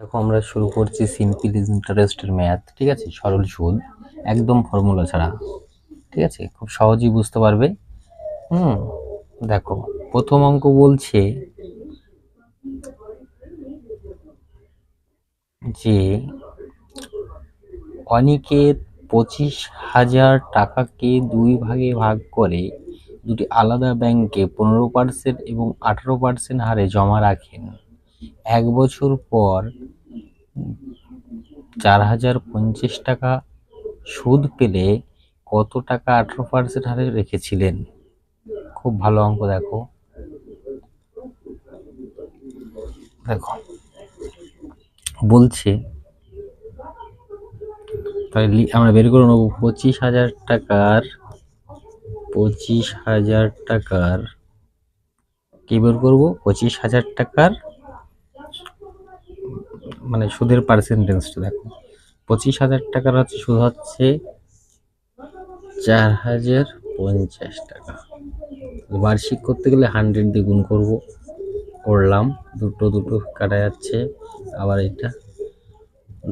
দেখো আমরা শুরু করছি সিম্পল ইন্টারেস্টের ম্যাথ ঠিক আছে? সরল সুদ একদম ফর্মুলা ছাড়া, ঠিক আছে? খুব সহজেই বুঝতে পারবে। হুম, দেখো, প্রথম অঙ্ক বলছে যে অনিকেত পঁচিশ হাজার টাকাকে দুই ভাগে ভাগ করে দুটি আলাদা ব্যাংকে পনেরো পার্সেন্ট এবং আঠারো পার্সেন্ট হারে জমা রাখেন। এক বছর পর চার হাজার পঞ্চাশ টাকা সুদ পেলে কত টাকা আঠারো পার্সেন্ট হারে রেখেছিলেন? খুব ভালো অঙ্ক দেখো। দেখো। বলছে, তাহলে আমরা বের করে নেব। পঁচিশ হাজার টাকার, পঁচিশ হাজার টাকার, কি বের করব? পঁচিশ হাজার টাকার মানে সুদের পার্সেন্টেজটা দেখো। পঁচিশ হাজার টাকার হচ্ছে সুদ হচ্ছে চার হাজার পঞ্চাশ টাকা। বার্ষিক করতে গেলে হান্ড্রেড দিয়ে গুণ করব। করলাম, দুটো দুটো কাটা যাচ্ছে। আবার এটা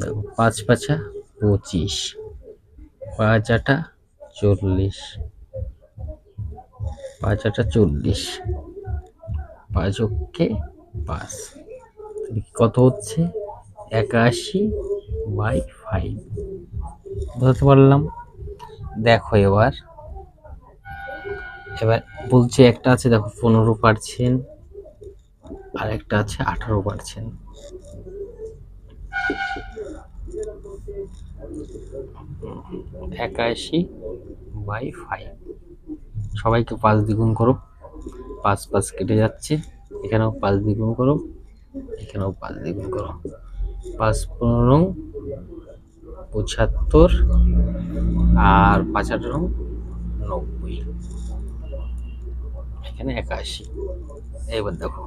দেখো, পাঁচ পাঁচা পঁচিশ, পাঁচ আটা চল্লিশ, পাঁচ আটা চল্লিশ, পাঁচ অক্ষে পাঁচ। কত হচ্ছে? একাশি বাই ফাইভ বুঝতে পারলাম? দেখো এবার। এবার বলছে একটা আছে, দেখো, পনেরো পার্সেন্ট আর একটা আছে, আঠারো পার্সেন্ট একাশি বাই ফাইভ সবাইকে পাঁচ দ্বিগুণ করো। পাঁচ পাঁচ কেটে যাচ্ছে। এখানেও পাঁচ দ্বিগুণ করো। এখানেও পাঁচ দ্বিগুণ করো। পাঁচ পনেরো, পঁচাত্তর আর পাঁচ আঠারো নব্বই। এখানে একাশি। এবার দেখো।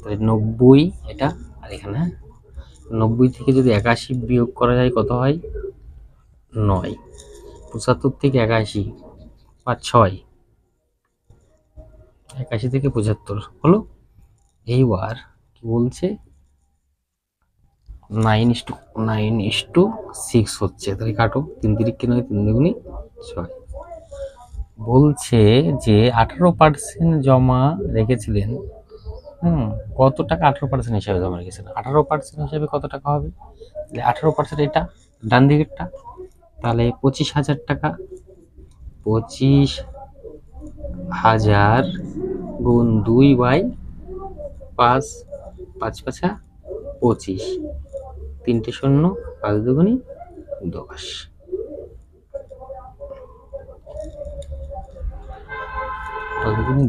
তাহলে নব্বই এটা, আর এখানে নব্বই থেকে যদি একাশি বিয়োগ করা যায় কত হয়? নয়। পঁচাত্তর থেকে একাশি, পাঁচ ছয়। একাশি থেকে পঁচাত্তর, হলো? এইবার কি বলছে? Nine is two, nine is two six হচ্ছে। তাহলে কাটো, তিন তিরিখ নয়, তিন দুগুনি ছয়। বলছে যে আঠারো পার্সেন্ট জমা রেখেছিলেন, হুম, কত টাকা আঠারো পার্সেন্ট হিসাবে জমা রেখেছিলেন আঠারো পার্সেন্ট হিসাবে কত টাকা হবে? তাহলে আঠারো পার্সেন্ট এটা, ডান দিকেরটা। তাহলে পঁচিশ হাজার টাকা, পঁচিশ হাজার গুণ দুই বাই পাঁচ পাঁচ পাঁচা পঁচিশ। তিনটে শূন্য, পাঁচ দুগুনি দশ।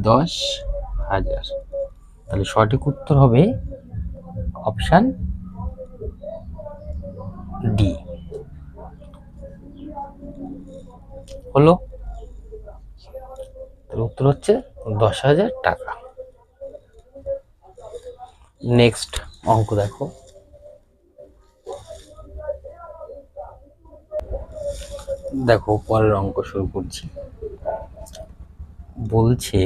দশ হাজার। তাহলে সঠিক উত্তর হবে অপশান ডি। হলো? উত্তর হচ্ছে দশ হাজার টাকা। নেক্সট অঙ্ক দেখো। দেখো পরের অঙ্ক শুরু করছি। বলছে,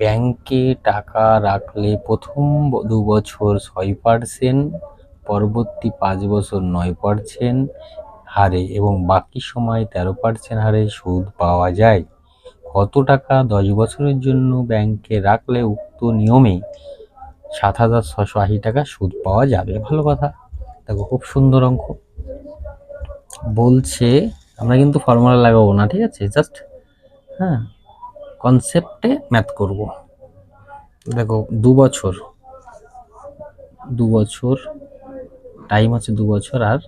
ব্যাংকে টাকা রাখলে প্রথম দু বছর ছয় পার্সেন্ট, পরবর্তী পাঁচ বছর নয় পার্সেন্ট হারে এবং বাকি সময় তেরো পার্সেন্ট হারে সুদ পাওয়া যায়। কত টাকা দশ বছরের জন্য ব্যাংকে রাখলে উক্ত নিয়মে সাত হাজার ছশো আশি টাকা সুদ পাওয়া যাবে? ভালো কথা। দেখো, খুব সুন্দর অঙ্ক। বলছে, আমরা কিন্তু ফর্মুলা লাগাবো না, ঠিক আছে? জাস্ট হ্যাঁ কনসেপ্টে ম্যাথ করব। দেখো, দু বছর। দু বছর টাইম আছে দু বছর, আর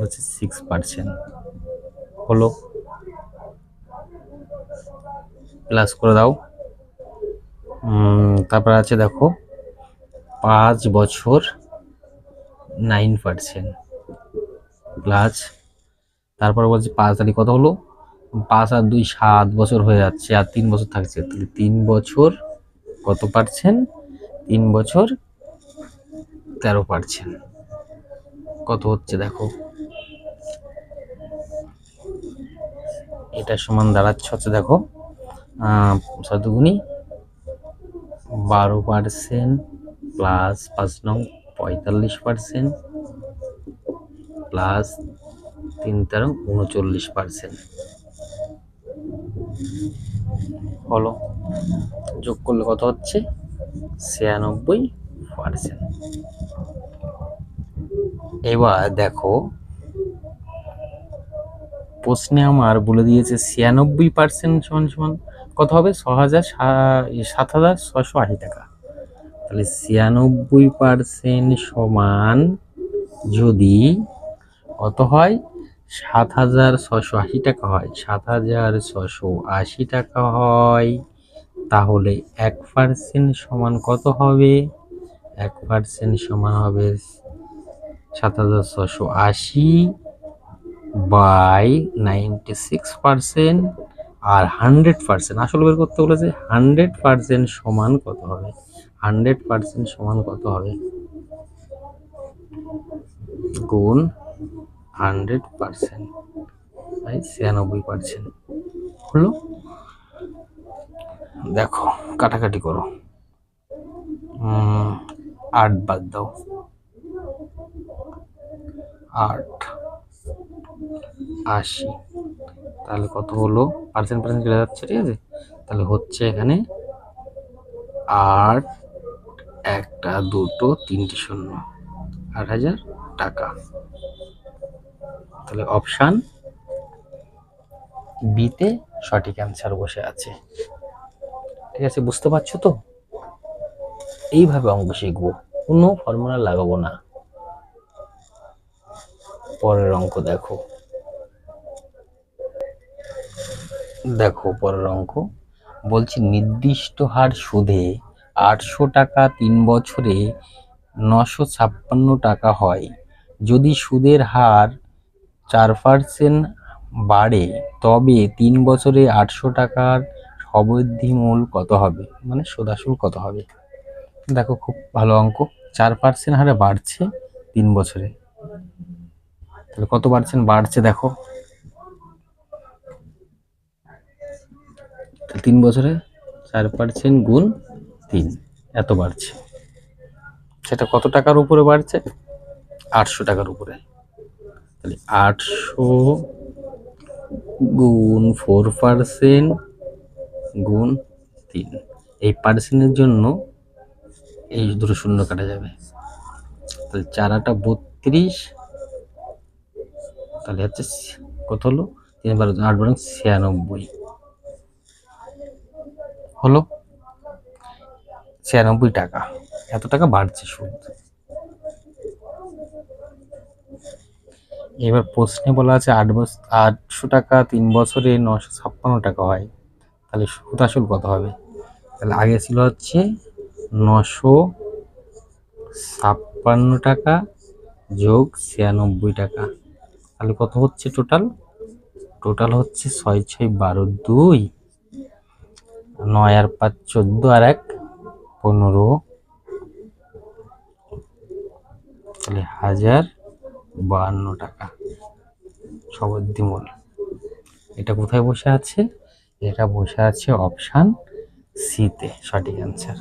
হচ্ছে সিক্স পার্সেন্ট হলো। প্লাস করে দাও। তারপর আছে দেখো, পাঁচ বছর নাইন পার্সেন্ট প্লাস তারপর বলছে পাঁচ তারিখ কত হলো? পাঁচ আর দুই সাত বছর হয়ে যাচ্ছে, আর তিন বছর থাকছে। তাহলে তিন বছর কত পার্সেন্ট তিন বছর তেরো পার্সেন্ট কত হচ্ছে দেখো। এটা সমান দাঁড়াচ্ছে হচ্ছে দেখো শতগুণি বারো পার্সেন্ট প্লাস পাঁচ নং পঁয়তাল্লিশ পার্সেন্ট প্লাস তিন তেরো উনচল্লিশ পার্সেন্ট হলো যোগ করলে কত হচ্ছে? ছিয়ানব্বই পার্সেন্ট এবার দেখো, প্রশ্নে আমার বলে দিয়েছে ছিয়ানব্বই পার্সেন্ট সমান সমান কত হবে? ছ হাজার সাত হাজার ছশো আশি টাকা। তাহলে ছিয়ানব্বই পার্সেন্ট সমান যদি কত হয়? সাত হাজার ছশো আশি টাকা হয়। সাত হাজার ছশো আশি টাকা হয়। তাহলে এক পার্সেন্ট সমান কত হবে? এক পার্সেন্ট সমান হবে সাত হাজার ছশো আশি বাই নাইনটি সিক্স পার্সেন্ট আর হান্ড্রেড পার্সেন্ট। আসলে বের করতে বলেছে হান্ড্রেড পার্সেন্ট সমান কত হবে? হান্ড্রেড পার্সেন্ট সমান কত হবে? গুণ হান্ড্রেড পার্সেন্ট বাই ছিয়ানব্বই পার্সেন্ট। হলো? দেখো, কাটাকাটি করো। আট বাদ দাও। আট, আশি। তাহলে কত হলো? পার্সেন্ট পার্সেন্ট কেটে যাচ্ছে, ঠিক আছে? তাহলে হচ্ছে এখানে আট, একটা, দুটো, তিনটি, শূন্য। আট হাজার টাকা। তাহলে অপশান বিতে সঠিক অ্যান্সার বসে আছে। ঠিক আছে, বুঝতে পারছ তো? এইভাবে অঙ্ক শিখব। কোনো ফর্মুলা লাগাবো না। পরের অঙ্ক দেখো। দেখো পরের অঙ্ক। বলছি নির্দিষ্ট হার সুদে আটশো টাকা তিন বছরে নশো ছাপ্পান্ন টাকা হয়। যদি সুদের হার চার পার্সেন্ট বাড়ে, তবে তিন বছরে আটশো টাকার সবৃদ্ধি মূল কত হবে? মানে সুদাসুল কত হবে? দেখো খুব ভালো অঙ্ক, চার পার্সেন্ট হারে বাড়ছে তিন বছরে। তাহলে কত পার্সেন্ট বাড়ছে দেখো? তিন বছরে চার পার্সেন্ট গুণ তিন, এত বাড়ছে। সেটা কত টাকার উপরে বাড়ছে? আটশো টাকার উপরে। তাহলে আটশো গুণ ফোর পার্সেন্ট গুণ তিন। এই পার্সেন্টের জন্য এই দুটো শূন্য কাটা যাবে। তাহলে চারাটা বত্রিশ, তাহলে হচ্ছে কত হলো? তিন বারো আট বারো ছিয়ানব্বই। হলো? ছিয়ানব্বই টাকা। এত টাকা বাড়ছে সুদ। এবার প্রশ্নে বলা আছে আট বছর আটশো টাকা তিন বছরে নশো ছাপ্পান্ন টাকা হয়। তাহলে সুদ আসল কত হবে। তাহলে আগে ছিল হচ্ছে নশো ছাপ্পান্ন টাকা যোগ ছিয়ানব্বই টাকা। তাহলে কত হচ্ছে টোটাল? টোটাল হচ্ছে ছয় ছয় বারো দুই। নয় আর পাঁচ চোদ্দ আর এক পনেরো। তাহলে হাজার বাহান্ন টাকা। সবদ্ধি মূল এটা কোথায় বসে আছে? এটা বসে আছে অপশান সিতে, সঠিক অ্যান্সার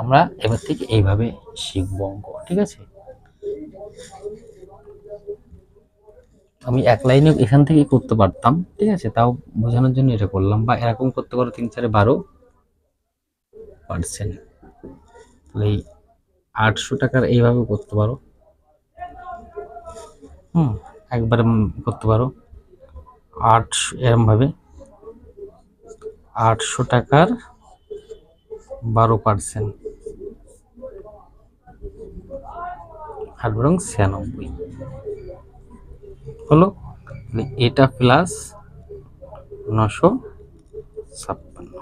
আমরা এবার থেকে এইভাবে শিখব অঙ্ক, ঠিক আছে? আমি এক লাইনে এখান থেকেই করতে পারতাম, ঠিক আছে? তাও বোঝানোর জন্য এটা করলাম, বা এরকম করতে পারো তিন চারে বারো পার্সেন্ট তাহলে আটশো টাকার এইভাবে করতে পারো। হুম, একবার করতে পারো। আটশো, এরমভাবে। আটশো টাকার বারো পার্সেন্ট আর বরং ছিয়ানব্বই। হলো? এটা প্লাস নশো ছাপ্পান্ন।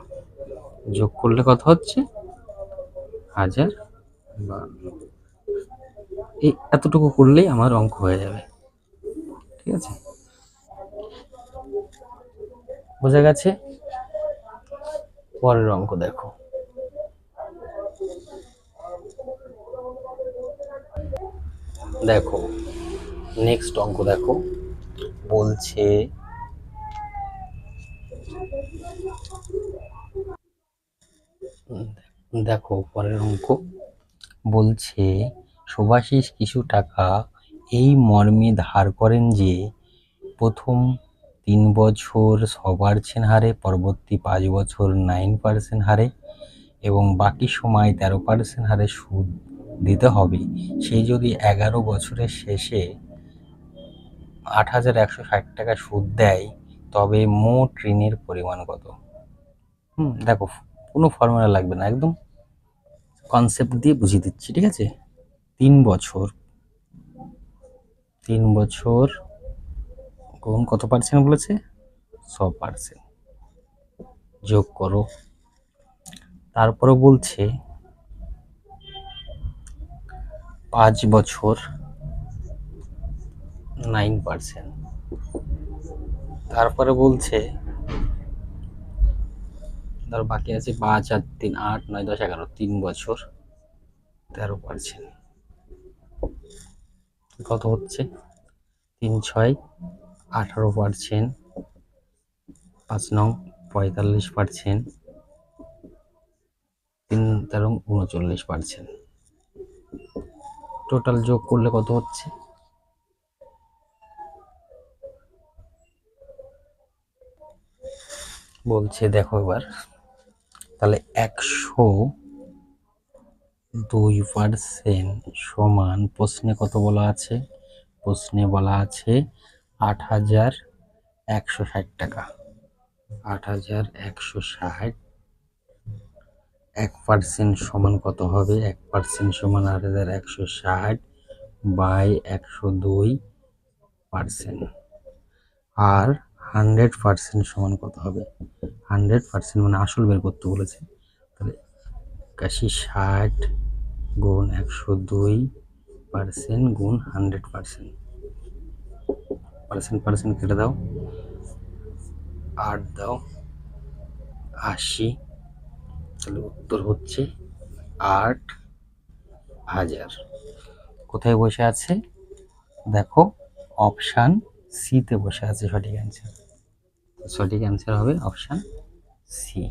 যোগ করলে কত হচ্ছে? হাজার এই এতটুকু করলেই আমার অঙ্ক হয়ে যাবে। ঠিক আছে? বোঝা গেছে? পরের অঙ্ক দেখো। দেখো নেক্সট অঙ্ক দেখো। বলছে, দেখো পরের অঙ্ক। বলছে শুভাশিস কিছু টাকা এই মর্মে ধার করেন যে, প্রথম তিন বছর ছ পার্সেন্ট হারে, পরবর্তী পাঁচ বছর নাইন পার্সেন্ট হারে, এবং বাকি সময় তেরো পার্সেন্ট হারে সুদ দিতে হবে। সে যদি এগারো বছরের শেষে আট হাজার একশো ষাট টাকা সুদ দেয়, তবে মোট ঋণের পরিমাণ কত? হুম, দেখো, কোনো ফর্মুলা লাগবে না, একদম কনসেপ্ট দিয়ে বুঝিয়ে দিচ্ছি, ঠিক আছে? তিন বছর তিন বছর কোন কত পার্সেন্ট বলেছে? ছ পার্সেন্ট যোগ করো। তারপরে বলছে, পাঁচ বছর নাইন পার্সেন্ট তারপরে বলছে ধর বাকি আছে পাঁচ আর তিন, আট, নয়, দশ, এগারো, তিন বছর। তেরো পার্সেন্ট কত হচ্ছে? তিন, ছয়, আঠারো পার্সেন্ট পাঁচ নং পঁয়তাল্লিশ পার্সেন্ট তিন, তেরো, উনচল্লিশ পার্সেন্ট টোটাল যোগ করলে কত হচ্ছে? বলছে, দেখো এবার। তাহলে একশো দুই পার্সেন্ট সমান প্রশ্নে কত বলা আছে? প্রশ্নে বলা আছে আট হাজার একশো ষাট টাকা। আট হাজার একশো ষাট। এক পার্সেন্ট সমান কত হবে? এক পার্সেন্ট সমান আট হাজার একশো ষাট বাই একশো দুই পার্সেন্ট। আর হান্ড্রেড পার্সেন্ট সমান কত হবে? হান্ড্রেড পার্সেন্ট মানে আসল বের করতে বলেছে। তাহলে একাশি ষাট গুণ একশো দুই পার্সেন্ট গুণ হান্ড্রেড পার্সেন্ট। পার্সেন্ট পার্সেন্ট কেটে দাও। আট দাও। আশি। তাহলে উত্তর হচ্ছে আট হাজার। কোথায় বসে আছে? দেখো, অপশান সিতে বসে আছে সঠিক অ্যান্সার সঠিক অ্যান্সার হবে অপশান সি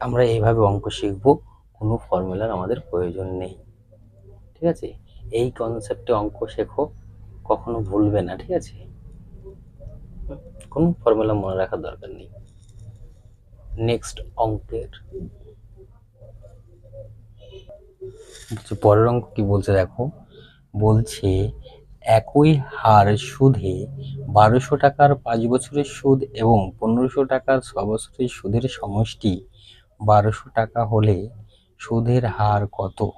আমরা এইভাবে অঙ্ক শিখব, কোনো ফর্মুলার আমাদের প্রয়োজন নেই। ঠিক আছে? এই কনসেপ্টে অঙ্ক শেখো, কখনো ভুলবে না, ঠিক আছে? কোনো ফর্মুলা মনে রাখার দরকার নেই। নেক্সট অঙ্কের। পরের অঙ্ক কি বলছে দেখো? বলছে একই হার সুদে বারোশো টাকার পাঁচ বছরের সুদ এবং পনেরোশো টাকার ছ বছরের সুদের সমষ্টি বারোশো টাকা হলে সুদের হার কত?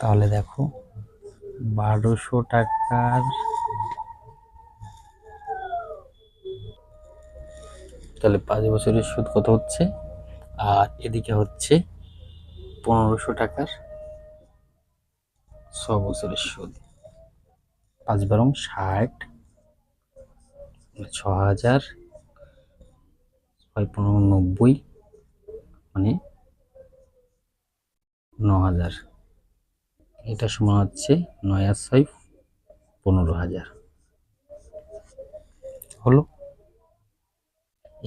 তাহলে দেখো, বারোশো টাকার তাহলে পাঁচ বছরের সুদ কত হচ্ছে? আর এদিকে হচ্ছে পনেরোশো টাকার ছ বছরের সুদ। পাঁচ বারং ষাট ছ হাজার ছয় পনেরো নব্বই মানে ন হাজার। এটা সমান হচ্ছে নয় আর ছয় পনেরো হাজার। হলো?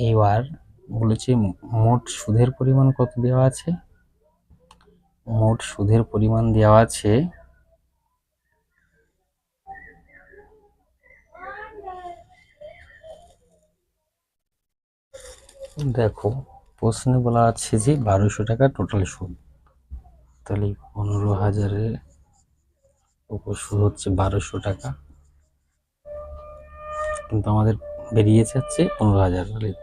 এবার বলেছে মোট সুদের পরিমাণ কত দেওয়া আছে? মোট সুদের পরিমাণ দেওয়া আছে দেখো, প্রশ্নে বলা আছে যে বারোশো টাকা টোটাল সুদ। তাহলে পনেরো হাজারের উপর সুদ হচ্ছে বারোশো টাকা। কিন্তু আমাদের বেরিয়েছে হচ্ছে পনেরো হাজার। তাহলে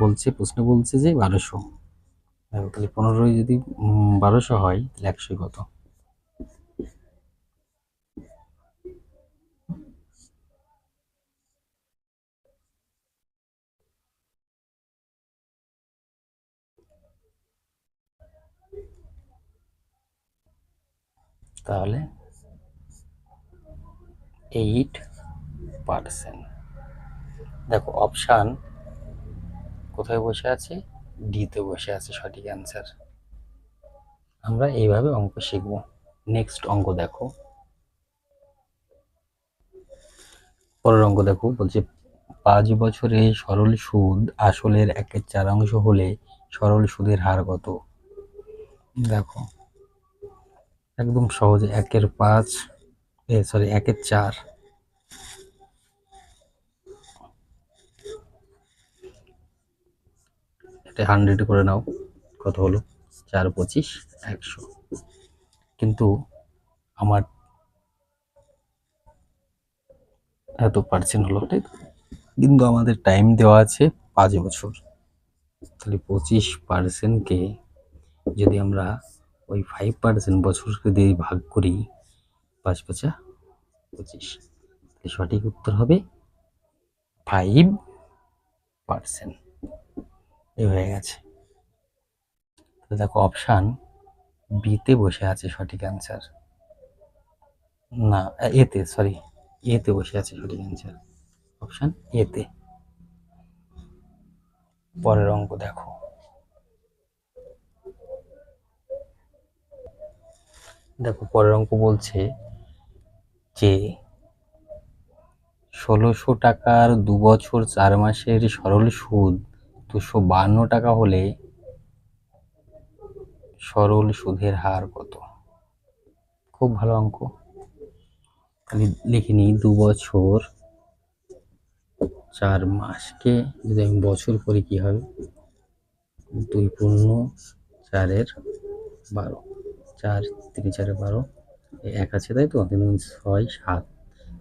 বলছে, প্রশ্ন বলছে যে বারোশো। তাহলে পনেরোই যদি বারোশো হয়, তাহলে একশো কত? তাহলে এইট পার্সেন্ট দেখো অপশান কোথায় বসে আছে? ডিতে বসে আছে, সঠিক অ্যান্সার আমরা এইভাবে অঙ্ক শিখব। নেক্সট অঙ্ক দেখো। পরের অঙ্ক দেখো, বলছে, পাঁচ বছরে সরল সুদ আসলের একের চার অংশ হলে সরল সুদের হার কত? দেখো একদম সহজে একের পাঁচ, এ সরি একের চার। এটা হান্ড্রেড করে নাও, কত হলো? চার পঁচিশ, একশো। কিন্তু আমার এত পার্সেন্ট হলো, ঠিক? কিন্তু আমাদের টাইম দেওয়া আছে পাঁচ বছর। তাহলে পঁচিশ পার্সেন্টকে যদি আমরা ওই ফাইভ পার্সেন্ট বছরকে দিয়ে ভাগ করি, পাঁচ পাঁচা পঁচিশ সঠিক উত্তর হবে ফাইভ পার্সেন্ট এই হয়ে গেছে। তাহলে দেখো অপশান বিতে বসে আছে সঠিক অ্যান্সার না এতে সরি এতে বসে আছে সঠিক অ্যান্সার অপশান এতে পরের অঙ্ক দেখো। দেখো পরের অঙ্ক বলছে যে ষোলোশো টাকার দু বছর চার মাসের সরল সুদ দুশো বান্ন টাকা হলে সরল সুদের হার কত? খুব ভালো অঙ্ক। তাহলে লিখে নিই, দু বছর চার মাসকে যদি আমি বছর করি কি হবে? দুই পূর্ণ চারের বারো। চার, তিন, চারে বারো এক আছে, তাই তো? তিন ছয়, সাত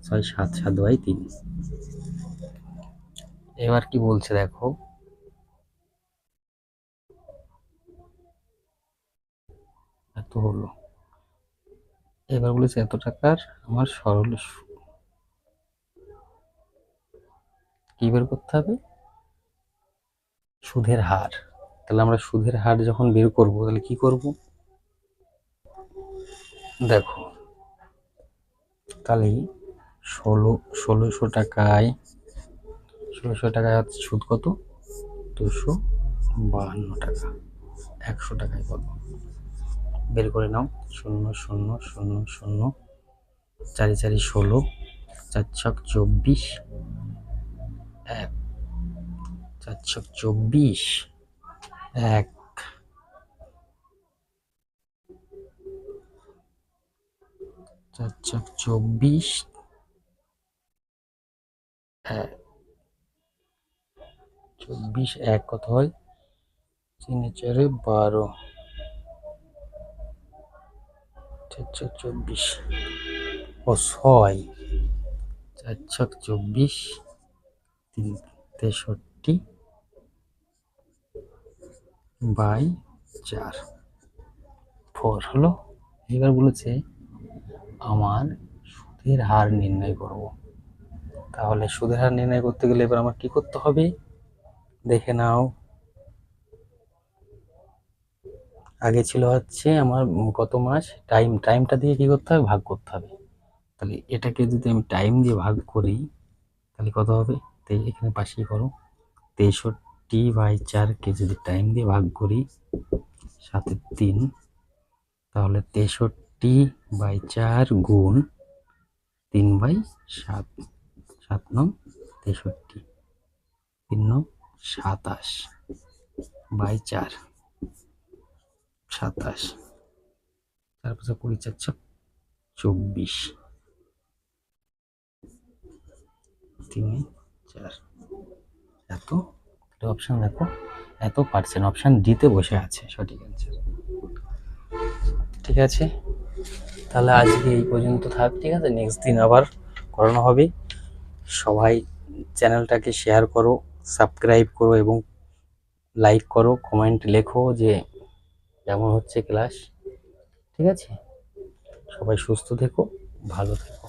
ছয়, সাত সাত বাই তিন। এবার কি বলছে দেখো? এত হলো। এবার বলেছে, এত টাকার আমার সরল কি বের করতে হবে? সুদের হার। তাহলে আমরা সুদের হার যখন বের করব, তাহলে কি করব? দেখো তাহলে ষোলো, ষোলোশো টাকায় ষোলোশো টাকায় সুদ কত? দুশো বাহান্ন টাকা, একশো টাকায় কত? বের করে নাও, শূন্য শূন্য শূন্য শূন্য, চারি চারি, ষোলো, চার ছক চব্বিশ, এক, চার ছক চব্বিশ, এক চার ছক চব্বিশ। এক চব্বিশ এক কত হয়? তিনে চারে বারো। চার ছক চব্বিশ। ও, ছয়। চার ছক চব্বিশ, তিন তেষট্টি, বাই চার। ফোর হলো? এবার বলেছে আমার সুদের হার নির্ণয় করব। তাহলে সুদের হার নির্ণয় করতে গেলে এবার আমার কি করতে হবে? দেখে নাও। আগে ছিল হচ্ছে আমার কত মাস? টাইম টাইমটা দিয়ে কি করতে হবে? ভাগ করতে হবে। তাহলে এটাকে যদি আমি টাইম দিয়ে ভাগ করি, তাহলে কত হবে? তে এখানে পাশেই করো। তেষট্টি বাই চারকে যদি টাইম দিয়ে ভাগ করি সাথে তিন, তাহলে তেষট্টি বাই চার গুণ তিন বাই সাত সাত নং তেষট্টি, তিন নং সাতাশ, বাই চার, সাতাশ। তারপরে কুড়ি, চার ছক চব্বিশ। তিনে চার। এত? অপশান দেখো। এত পার্সেন্ট অপশান ডিতে বসে আছে, সঠিক অ্যান্সার ঠিক আছে? তাহলে আজকে এই পর্যন্ত থাক, ঠিক আছে? নেক্সট দিন আবার করানো হবে। সবাই চ্যানেলটাকে শেয়ার করো সাবস্ক্রাইব করো এবং লাইক করো কমেন্ট লেখো যে কেমন হচ্ছে ক্লাস ঠিক আছে? সবাই সুস্থ থেকো, ভালো থেকো।